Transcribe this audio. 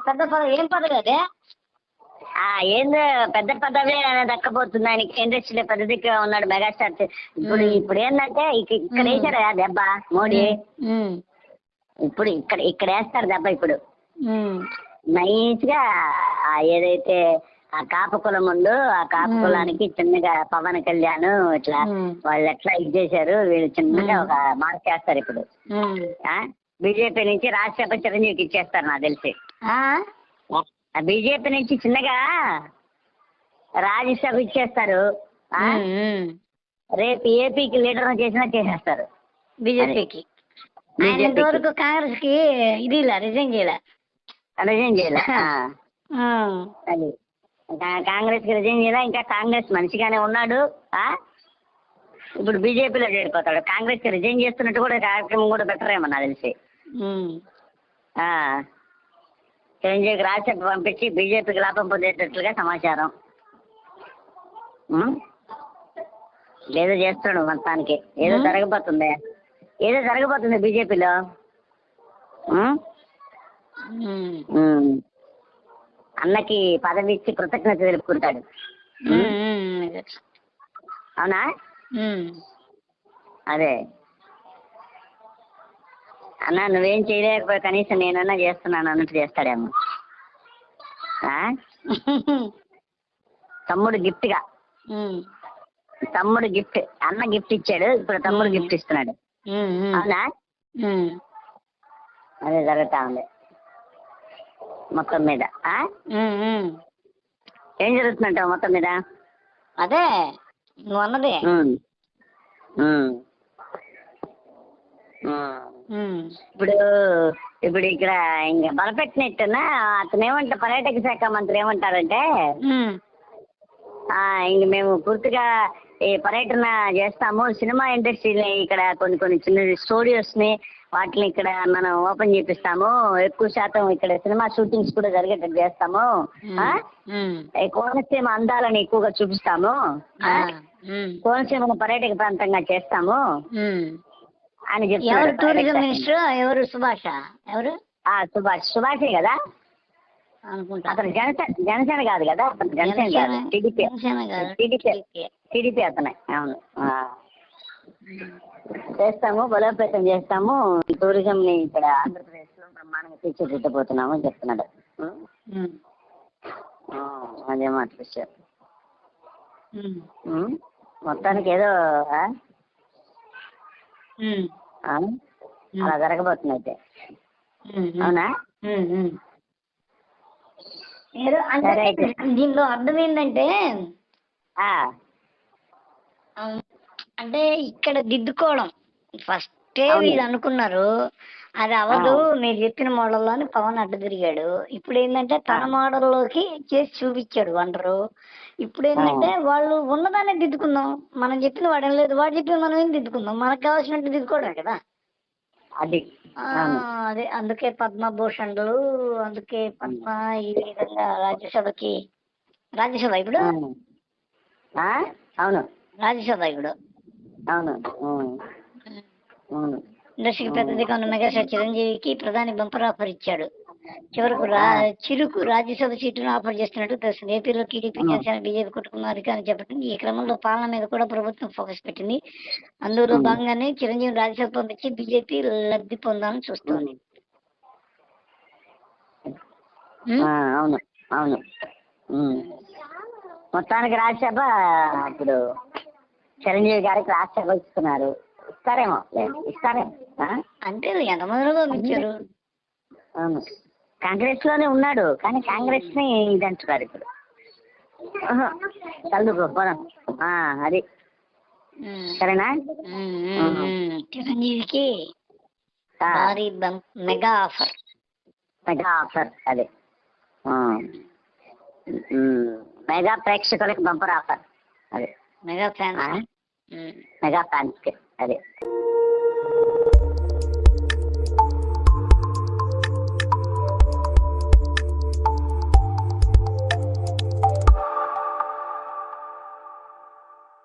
పెద్ద పదవి ఏం పదవి అదే ఆ ఏందో పెద్ద పదవి దక్కపోతుంది ఆయనకి ఇండస్ట్రీలో పెద్ద దిక్కుగా ఉన్నాడు మెగాస్టార్ ఇప్పుడు. ఇప్పుడు ఏంటంటే ఇక- ఇక్కడ. వేసాడు ఆ దెబ్బ మోడీ ఇప్పుడు ఇక్కడ ఇక్కడ వేస్తారు దెబ్బ ఇప్పుడు నైస్గా ఆ ఏదైతే ఆ కాప కులం ఉందో ఆ కాప. కులానికి చిన్నగా పవన్ కళ్యాణ్ ఇట్లా. వాళ్ళు ఎట్లా ఇది చేశారు వీళ్ళు చిన్నగా. ఒక మార్క్ చేస్తారు ఇప్పుడు. బీజేపీ నుంచి రాజ్యసభ చిరంజీవికి ఇచ్చేస్తారు నాకు తెలిసి. ఆ? బీజేపీ నుంచి చిన్నగా రాజ్యసభ ఇచ్చేస్తారు. రేపు ఏపీకి లీడర్ చేసినా చేసేస్తారు. బీజేపీకి. ఆయన. ఇంతవరకు కాంగ్రెస్కి ఇది రిజైన్ చేయలే. రిజైన్ చేయాలి. అది. కాంగ్రెస్కి రిజైన్ చేయాలి ఇంకా కాంగ్రెస్ మంచిగానే ఉన్నాడు. ఆ? ఇప్పుడు బీజేపీలో చేరిపోతాడు. కాంగ్రెస్కి రిజైన్ చేస్తున్నట్టు కూడా కార్యక్రమం కూడా పెట్టరేమో నాకు తెలిసి. చిరంజీవికి రాజ్యసభ పంపించి బీజేపీకి లాభం పొందేటట్లుగా సమాచారం? ఏదో చేస్తాడు మొత్తానికి. ఏదో? జరగబోతుంది. ఏదో జరగబోతుంది బీజేపీలో. అన్నకి పదవి ఇచ్చి కృతజ్ఞత తెలుపుకుంటాడు. అవునా. అదే. అన్న నువ్వేం చేయలేకపోయి కనీసం నేనన్నా చేస్తున్నాను అన్నట్టు చేస్తాడేమో? తమ్ముడు గిఫ్ట్గా. తమ్ముడు గిఫ్ట్ అన్న గిఫ్ట్ ఇచ్చాడు ఇప్పుడు తమ్ముడు మ్మ్. గిఫ్ట్ ఇస్తున్నాడు. అవునా? అదే జరుగుతా ఉంది. మొత్తం మీద. ఏం జరుగుతుందంటావు మొత్తం మీద? అదే నువ్వు అన్నదే ఇప్పుడు ఇప్పుడు ఇక్కడ ఇంకా బలపెట్టినట్టున్నా అతను ఏమంటా పర్యాటక శాఖ మంత్రి ఏమంటారంటే ఇంక మేము పూర్తిగా ఈ పర్యటన చేస్తాము. సినిమా ఇండస్ట్రీని ఇక్కడ కొన్ని కొన్ని చిన్న స్టూడియోస్ని వాటిని ఇక్కడ మనం ఓపెన్ చేపిస్తాము. ఎక్కువ శాతం ఇక్కడ సినిమా షూటింగ్స్ కూడా జరిగేటట్టు చేస్తాము. కోనసీమ అందాలని ఎక్కువగా చూపిస్తాము. కోనసీమను పర్యాటక ప్రాంతంగా చేస్తాము. అని ఎవరు టూరిజం మినిస్టర్? ఎవరు సుభాష? ఎవరు? ఆ, సుభాష్. సుభాషే కదా? అనుకుంటా. అతను జనసేన జనసేన కాదు కదా? అతను జనసేన కాదు. టీడీపీ. టీడీపీ. టీడీపీ. అతనే. అవును. చేస్తాము బలోపేతం చేస్తాము. టూరిజం ని ఇక్కడ ఆంధ్రప్రదేశ్లో బ్రహ్మాండంగా తీర్చిదిద్దబోతున్నాము అని చెప్తున్నాడు. అదే మాట విషయం? మొత్తానికి ఏదో? అలా జరగబోతుంది అయితే. అవునా? అంటే. దీనిలో అర్థం ఏంటంటే అంటే ఇక్కడ దిద్దుకోవడం. ఫస్టే. వీళ్ళు అనుకున్నారు. అది అవదు మీరు చెప్పిన మోడల్లోని పవన్ అడ్డు తిరిగాడు. ఇప్పుడు ఏంటంటే తన మోడల్లోకి చేసి చూపించాడు వండరు. ఇప్పుడు ఏంటంటే వాళ్ళు ఉన్నదాన్ని దిద్దుకుందాం. మనం చెప్పిన వాడు లేదు. వాడు చెప్పిన మనం ఏం దిద్దుకుందాం? మనకు కావాల్సినట్టు దిద్దుకోవడం కదా. అది. అదే. అందుకే పద్మభూషణ్లు అందుకే పద్మ ఈ విధంగా రాజ్యసభకి రాజ్యసభ ఇప్పుడు? అవును. రాజ్యసభ ఇప్పుడు. అవును. అవును. ఇండస్ట్రీకి పెద్ద దిక్కున్న మెగాస్టార్ చిరంజీవికి ప్రధాని బంపర్ ఆఫర్ ఇచ్చాడు. చివరకు రా చిరుకు రాజ్యసభ సీటును ఆఫర్ చేస్తున్నట్టు తెలుస్తుంది. ఏపీలో టీడీపీ జనసేన బీజేపీ కుటుంబం అధికారం చేపట్టింది. ఈ క్రమంలో పాలన మీద కూడా ప్రభుత్వం ఫోకస్ పెట్టింది. అందులో భాగంగానే చిరంజీవి రాజ్యసభ పంపించి బీజేపీ లబ్ధి పొందాలని చూస్తోంది. అవును అవును. మొత్తానికి రాజ్యసభ ఇప్పుడు చిరంజీవి గారికి రాజ్యసభ ఇస్తున్నారు. ఇస్తారేమో. ఆ? అంటే ఎంతమందిలో పంపించారు అవును. కాంగ్రెస్లోనే ఉన్నాడు కానీ కాంగ్రెస్ని ఇది అంటున్నారు ఇప్పుడు చదువుకో పోదాం ఆ, అది. సరేనా. చిరంజీవికి భారీ మెగా ఆఫర్. మెగా ఆఫర్ అదే. మెగా ప్రేక్షకులకు బంపర్ ఆఫర్ అదే. Mega fan? మెగా ఫ్యాన్స్కి అదే